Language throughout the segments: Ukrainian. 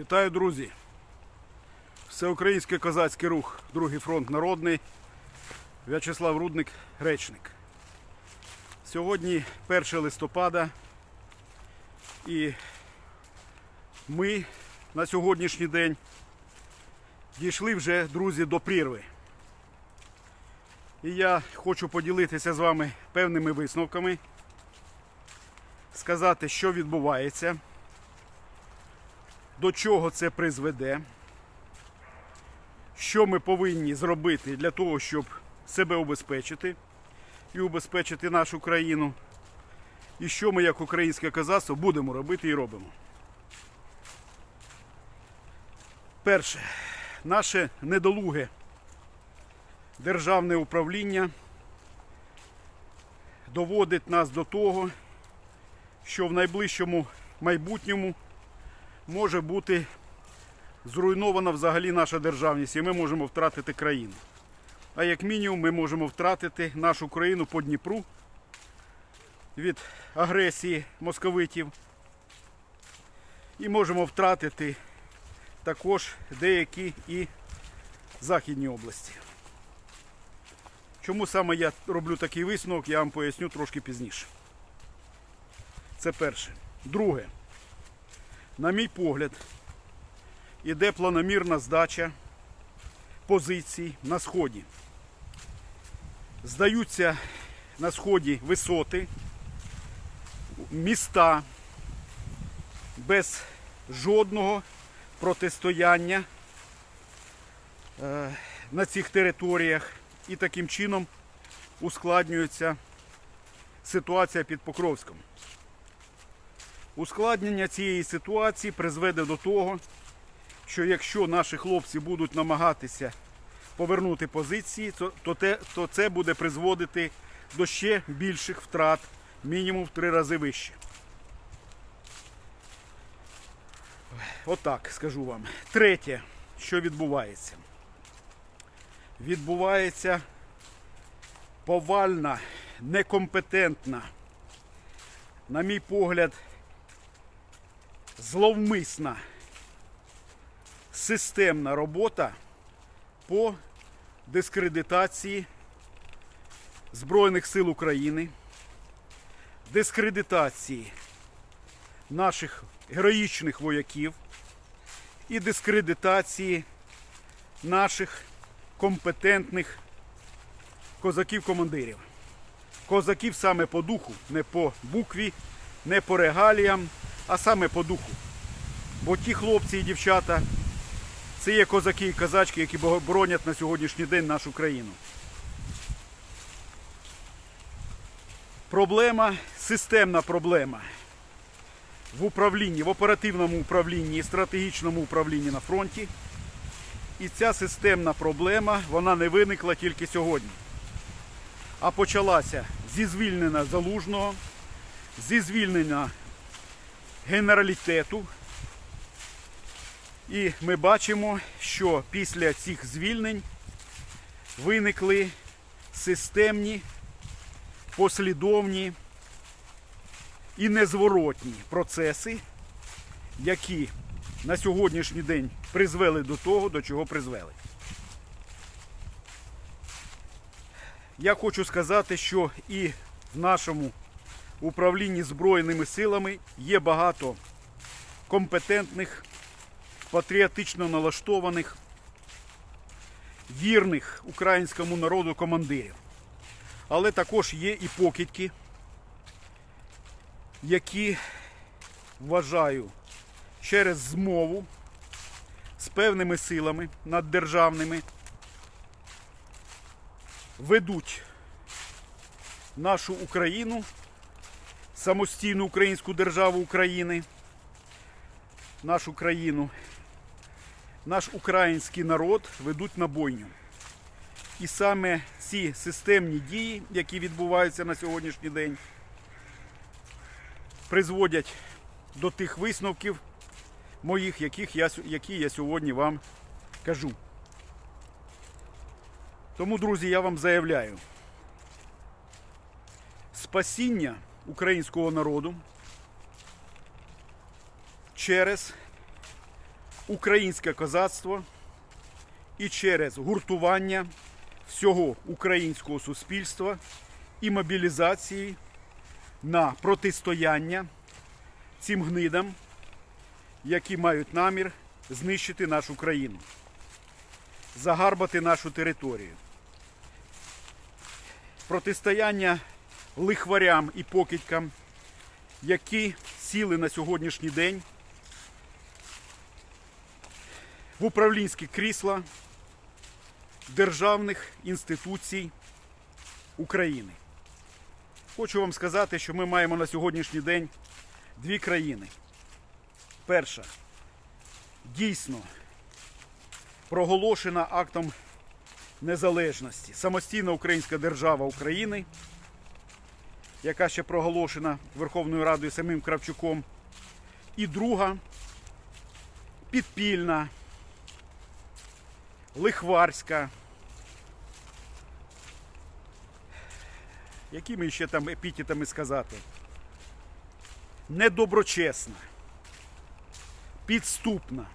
Вітаю, друзі! Всеукраїнський козацький рух, Другий фронт народний. В'ячеслав Рудник, речник. Сьогодні 1 листопада і ми на сьогоднішній день дійшли вже, друзі, до прірви. І я хочу поділитися з вами певними висновками, сказати, що відбувається до чого це призведе, що ми повинні зробити для того, щоб себе убезпечити і убезпечити нашу країну, і що ми, як українське козацтво, будемо робити і робимо. Перше, наше недолуге державне управління доводить нас до того, що в найближчому майбутньому може бути зруйнована взагалі наша державність, і ми можемо втратити країну. А як мінімум ми можемо втратити нашу країну по Дніпру від агресії московитів. І можемо втратити також деякі і західні області. Чому саме я роблю такий висновок, я вам поясню трошки пізніше. Це перше. Друге на мій погляд, іде планомірна здача позицій на сході. Здаються на сході висоти, міста без жодного протистояння е, на цих територіях і таким чином ускладнюється ситуація під Покровськом. Ускладнення цієї ситуації призведе до того, що якщо наші хлопці будуть намагатися повернути позиції, то, те, то це буде призводити до ще більших втрат, мінімум в три рази вище. Отак скажу вам. Третє, що відбувається. Відбувається повальна, некомпетентна, на мій погляд, зловмисна системна робота по дискредитації Збройних сил України, дискредитації наших героїчних вояків і дискредитації наших компетентних козаків-командирів. Козаків саме по духу, не по букві, не по регаліям, а саме по духу. Бо ті хлопці і дівчата це є козаки і казачки, які боронять на сьогоднішній день нашу країну. Проблема, системна проблема в управлінні, в оперативному управлінні і стратегічному управлінні на фронті. І ця системна проблема вона не виникла тільки сьогодні, а почалася зі звільнення залужного, зі звільнення генералітету. І ми бачимо, що після цих звільнень виникли системні, послідовні і незворотні процеси, які на сьогоднішній день призвели до того, до чого призвели. Я хочу сказати, що і в нашому управлінні Збройними силами є багато компетентних, патріотично налаштованих, вірних українському народу командирів. Але також є і покидьки, які вважаю через змову з певними силами наддержавними ведуть нашу Україну самостійну українську державу України, нашу країну, наш український народ ведуть на бойню. І саме ці системні дії, які відбуваються на сьогоднішній день, призводять до тих висновків моїх, яких я, які я сьогодні вам кажу. Тому, друзі, я вам заявляю, спасіння українського народу через українське козацтво і через гуртування всього українського суспільства і мобілізації на протистояння цим гнидам, які мають намір знищити нашу країну, загарбати нашу територію. Протистояння лихварям і покидькам, які сіли на сьогоднішній день в управлінські крісла державних інституцій України. Хочу вам сказати, що ми маємо на сьогоднішній день дві країни. Перша дійсно проголошена актом незалежності самостійна українська держава України, яка ще проголошена Верховною Радою самим Кравчуком. І друга підпільна, лихварська. Якими ще там епітетами сказати? Недоброчесна, підступна,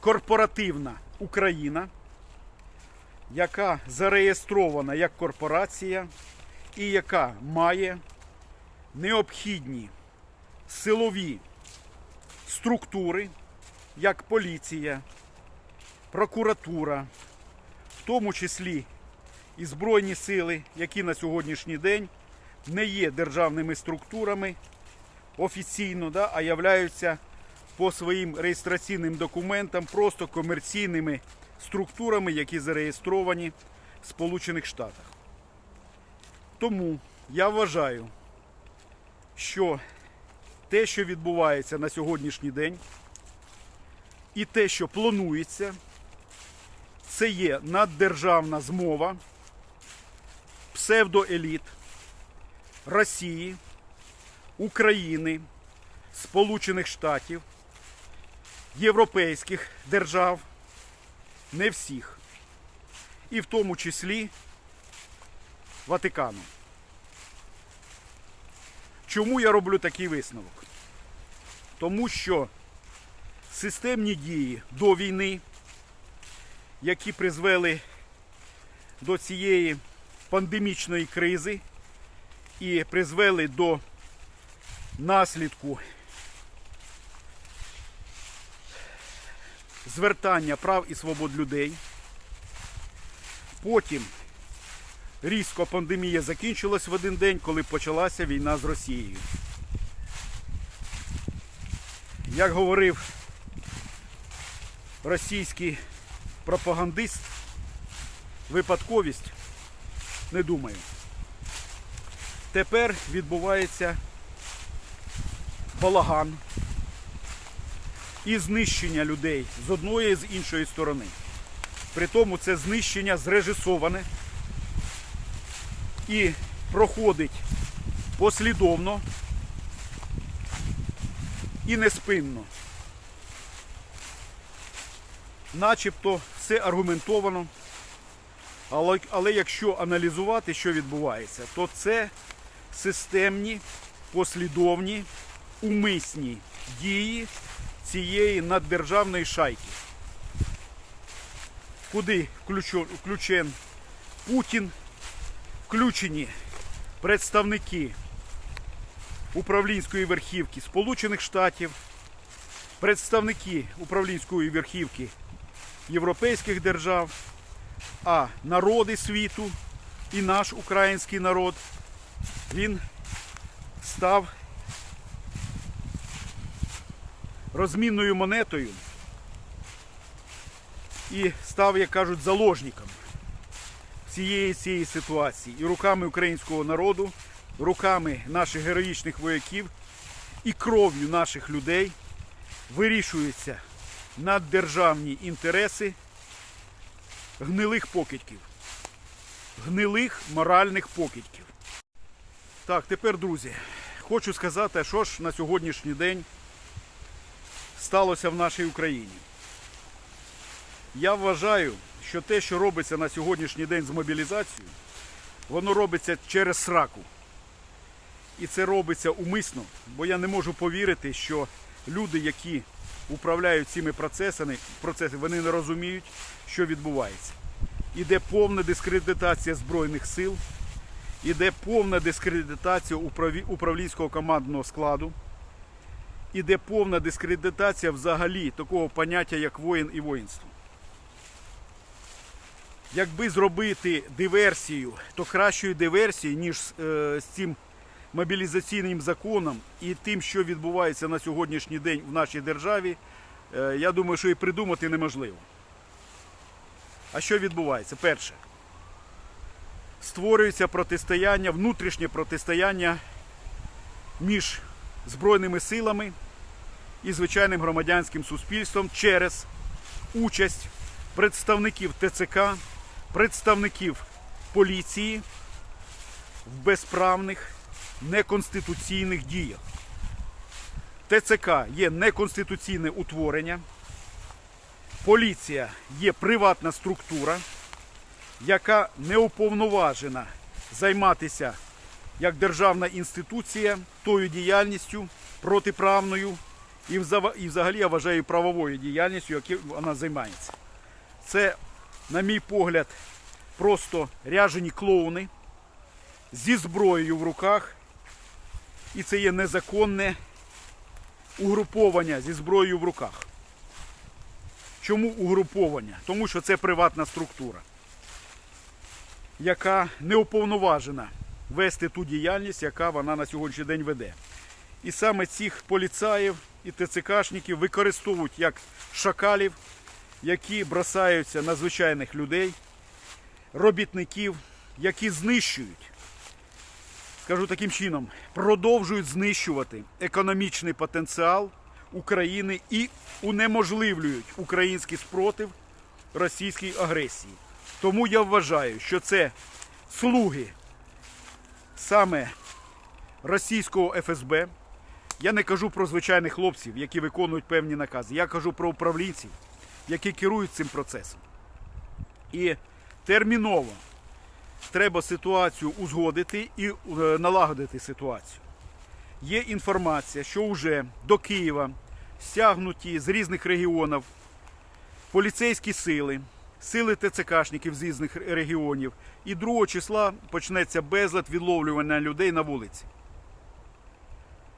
корпоративна Україна, яка зареєстрована як корпорація і яка має необхідні силові структури, як поліція, прокуратура, в тому числі і Збройні сили, які на сьогоднішній день не є державними структурами офіційно, да, а являються по своїм реєстраційним документам просто комерційними структурами, які зареєстровані в Сполучених Штатах. Тому я вважаю, що те, що відбувається на сьогоднішній день, і те, що планується, це є наддержавна змова псевдоеліт Росії, України, Сполучених Штатів, європейських держав, не всіх, і в тому числі Ватикану. Чому я роблю такий висновок? Тому що системні дії до війни, які призвели до цієї пандемічної кризи і призвели до наслідку звертання прав і свобод людей. Потім різко пандемія закінчилась в один день, коли почалася війна з Росією. Як говорив російський пропагандист, випадковість не думаю. Тепер відбувається балаган і знищення людей з одної і з іншої сторони. При тому це знищення зрежисоване і проходить послідовно і неспинно. Начебто все аргументовано. Але, але якщо аналізувати, що відбувається, то це системні, послідовні, умисні дії цієї наддержавної шайки. Куди включен Путін, включені представники управлінської верхівки Сполучених Штатів, представники управлінської верхівки європейських держав, а народи світу і наш український народ, він став розмінною монетою і став, як кажуть, заложником цієї цієї ситуації. І руками українського народу, руками наших героїчних вояків і кров'ю наших людей вирішуються наддержавні інтереси гнилих покидьків. Гнилих моральних покидьків. Так, тепер, друзі, хочу сказати, що ж на сьогоднішній день сталося в нашій Україні. Я вважаю, що те, що робиться на сьогоднішній день з мобілізацією, воно робиться через сраку. І це робиться умисно, бо я не можу повірити, що люди, які управляють цими процесами, процесами, вони не розуміють, що відбувається. Іде повна дискредитація Збройних сил, іде повна дискредитація управлінського командного складу, іде повна дискредитація взагалі такого поняття, як воїн і воїнство. Якби зробити диверсію, то кращої диверсії, ніж е, з цим мобілізаційним законом і тим, що відбувається на сьогоднішній день в нашій державі, е, я думаю, що і придумати неможливо. А що відбувається? Перше, створюється протистояння, внутрішнє протистояння між Збройними силами і звичайним громадянським суспільством через участь представників ТЦК, представників поліції в безправних неконституційних діях. ТЦК є неконституційне утворення, поліція є приватна структура, яка не уповноважена займатися як державна інституція тою діяльністю протиправною і взагалі я вважаю правовою діяльністю, якою вона займається. Це, на мій погляд, просто ряжені клоуни зі зброєю в руках, і це є незаконне угруповання зі зброєю в руках. Чому угруповання? Тому що це приватна структура, яка не уповноважена вести ту діяльність, яка вона на сьогоднішній день веде. І саме цих поліцаїв і ТЦКшників використовують як шакалів, які бросаються на звичайних людей, робітників, які знищують, скажу таким чином, продовжують знищувати економічний потенціал України і унеможливлюють український спротив російській агресії. Тому я вважаю, що це слуги саме російського ФСБ. Я не кажу про звичайних хлопців, які виконують певні накази. Я кажу про управлінців, які керують цим процесом. І терміново треба ситуацію узгодити і е, налагодити ситуацію. Є інформація, що вже до Києва стягнуті з різних регіонів поліцейські сили, сили ТЦКшників з різних регіонів. І 2 числа почнеться безлад відловлювання людей на вулиці.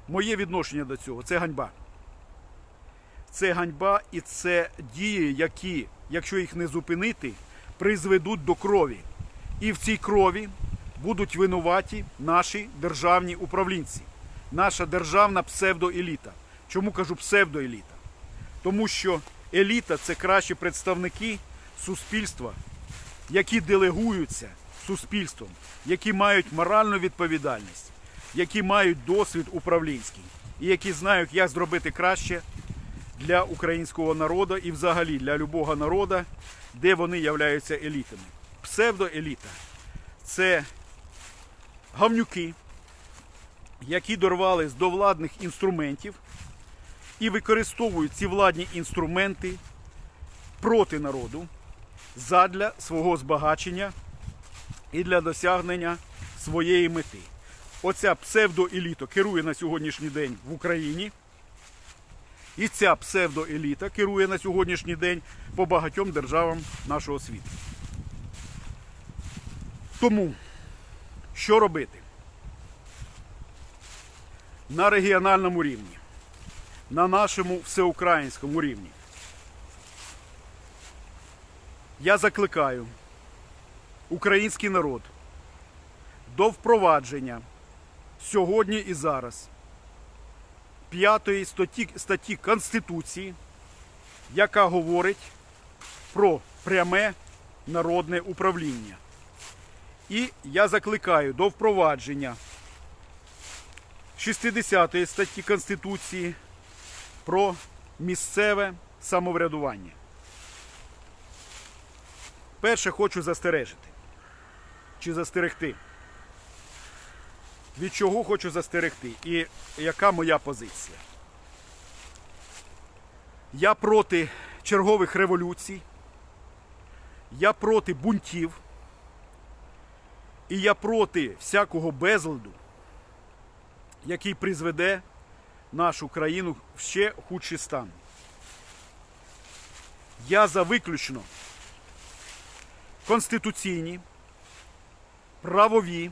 Моє відношення до цього це ганьба. Це ганьба і це дії, які, якщо їх не зупинити, призведуть до крові. І в цій крові будуть винуваті наші державні управлінці, наша державна псевдоеліта. Чому кажу псевдоеліта? Тому що еліта це кращі представники суспільства, які делегуються суспільством, які мають моральну відповідальність, які мають досвід управлінський і які знають, як зробити краще для українського народу і взагалі для любого народу, де вони являються елітами. Псевдоеліта це гавнюки, які дорвались до владних інструментів і використовують ці владні інструменти проти народу задля свого збагачення і для досягнення своєї мети. Оця псевдоеліта керує на сьогоднішній день в Україні. І ця псевдоеліта керує на сьогоднішній день по багатьом державам нашого світу. Тому, що робити? На регіональному рівні, на нашому всеукраїнському рівні. Я закликаю український народ до впровадження сьогодні і зараз п'ятої статті, статті Конституції, яка говорить про пряме народне управління. І я закликаю до впровадження 60 статті Конституції про місцеве самоврядування. Перше хочу застережити чи застерегти. Від чого хочу застерегти і яка моя позиція? Я проти чергових революцій, я проти бунтів, і я проти всякого безладу, який призведе нашу країну в ще худший стан. Я за виключно конституційні, правові,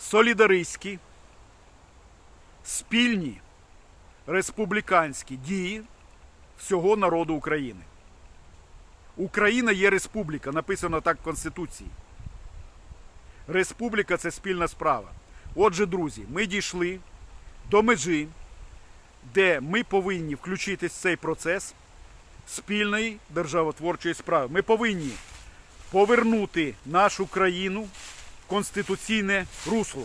солідаристські, спільні республіканські дії всього народу України. Україна є республіка, написано так в Конституції. Республіка це спільна справа. Отже, друзі, ми дійшли до межі, де ми повинні включитись в цей процес спільної державотворчої справи. Ми повинні повернути нашу країну конституційне русло.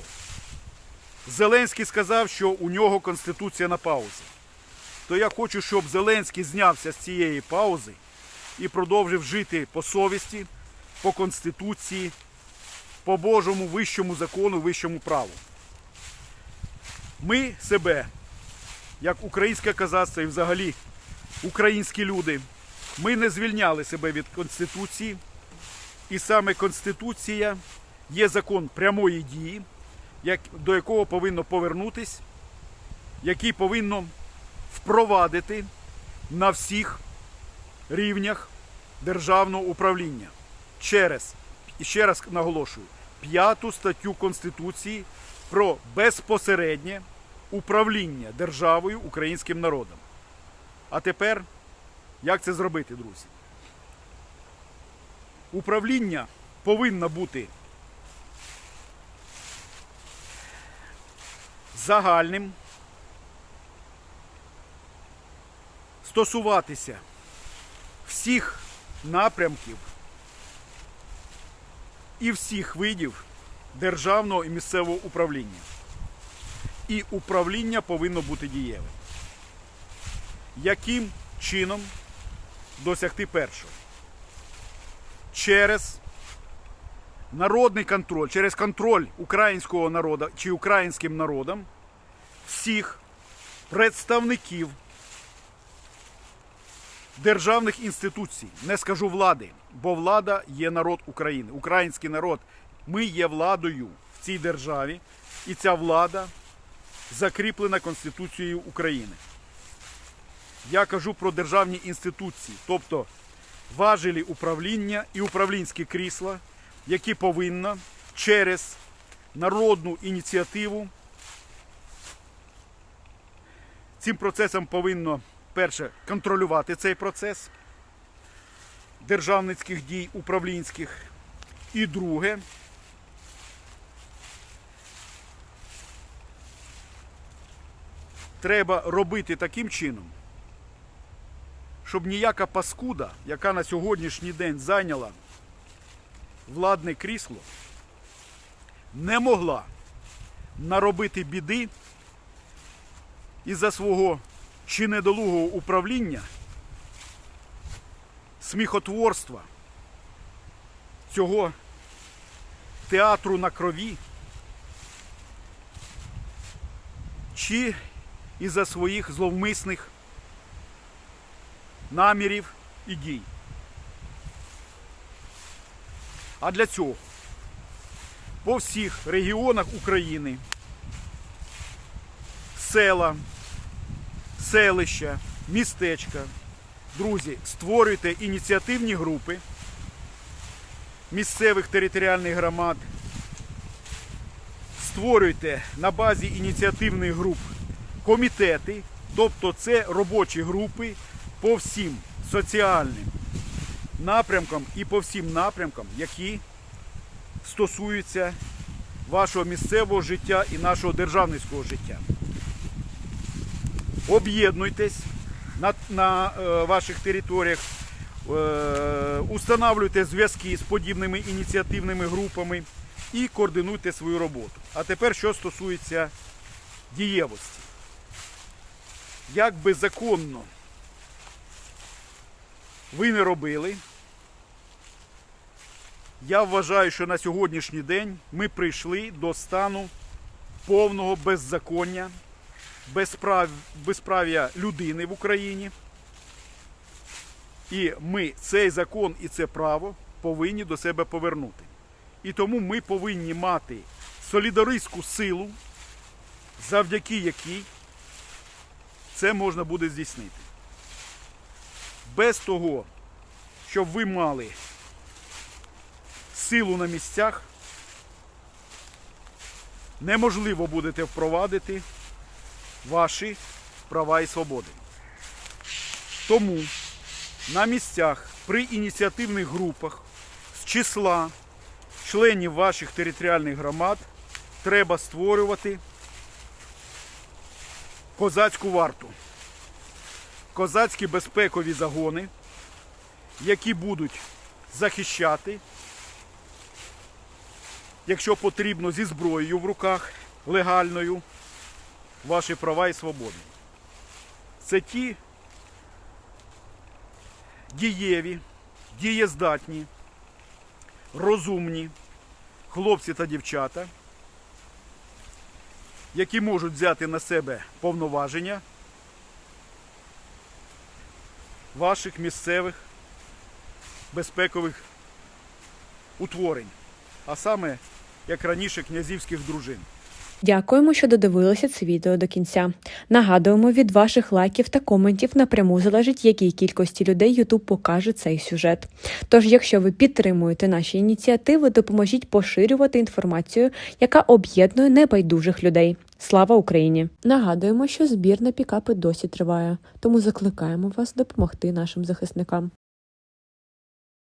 Зеленський сказав, що у нього конституція на паузі. То я хочу, щоб Зеленський знявся з цієї паузи і продовжив жити по совісті, по конституції, по Божому вищому закону, вищому праву. Ми себе, як українське казацтво і взагалі українські люди, ми не звільняли себе від Конституції. І саме Конституція є закон прямої дії, до якого повинно повернутись, який повинно впровадити на всіх рівнях державного управління через, ще раз наголошую, п'яту статтю Конституції про безпосереднє управління державою українським народом. А тепер, як це зробити, друзі? Управління повинно бути загальним, стосуватися всіх напрямків і всіх видів державного і місцевого управління. І управління повинно бути дієвим. Яким чином досягти першого? Через народний контроль, через контроль українського народу чи українським народом всіх представників державних інституцій, не скажу влади, бо влада є народ України, український народ. Ми є владою в цій державі, і ця влада закріплена Конституцією України. Я кажу про державні інституції, тобто важелі управління і управлінські крісла, які повинна через народну ініціативу цим процесом повинно перше контролювати цей процес державницьких дій управлінських. І друге, треба робити таким чином, щоб ніяка паскуда, яка на сьогоднішній день зайняла владне крісло, не могла наробити біди із-за свого чи недолугого управління, сміхотворства цього театру на крові, чи із-за своїх зловмисних намірів і дій. А для цього по всіх регіонах України села, селища, містечка, друзі, створюйте ініціативні групи місцевих територіальних громад, створюйте на базі ініціативних груп комітети, тобто це робочі групи по всім соціальним напрямкам і по всім напрямкам, які стосуються вашого місцевого життя і нашого державницького життя. Об'єднуйтесь на, на е, ваших територіях, е, устанавлюйте зв'язки з подібними ініціативними групами і координуйте свою роботу. А тепер, що стосується дієвості. Як би законно ви не робили, я вважаю, що на сьогоднішній день ми прийшли до стану повного беззаконня, безправ... безправ'я людини в Україні. І ми цей закон і це право повинні до себе повернути. І тому ми повинні мати солідаристську силу, завдяки якій це можна буде здійснити. Без того, щоб ви мали силу на місцях, неможливо будете впровадити ваші права і свободи. Тому на місцях при ініціативних групах з числа членів ваших територіальних громад треба створювати козацьку варту. Козацькі безпекові загони, які будуть захищати, якщо потрібно, зі зброєю в руках легальною, ваші права і свободи. Це ті дієві, дієздатні, розумні хлопці та дівчата, які можуть взяти на себе повноваження ваших місцевих безпекових утворень, а саме, як раніше, князівських дружин. Дякуємо, що додивилися це відео до кінця. Нагадуємо, від ваших лайків та коментів напряму залежить, якій кількості людей YouTube покаже цей сюжет. Тож, якщо ви підтримуєте наші ініціативи, допоможіть поширювати інформацію, яка об'єднує небайдужих людей. Слава Україні! Нагадуємо, що збір на пікапи досі триває, тому закликаємо вас допомогти нашим захисникам.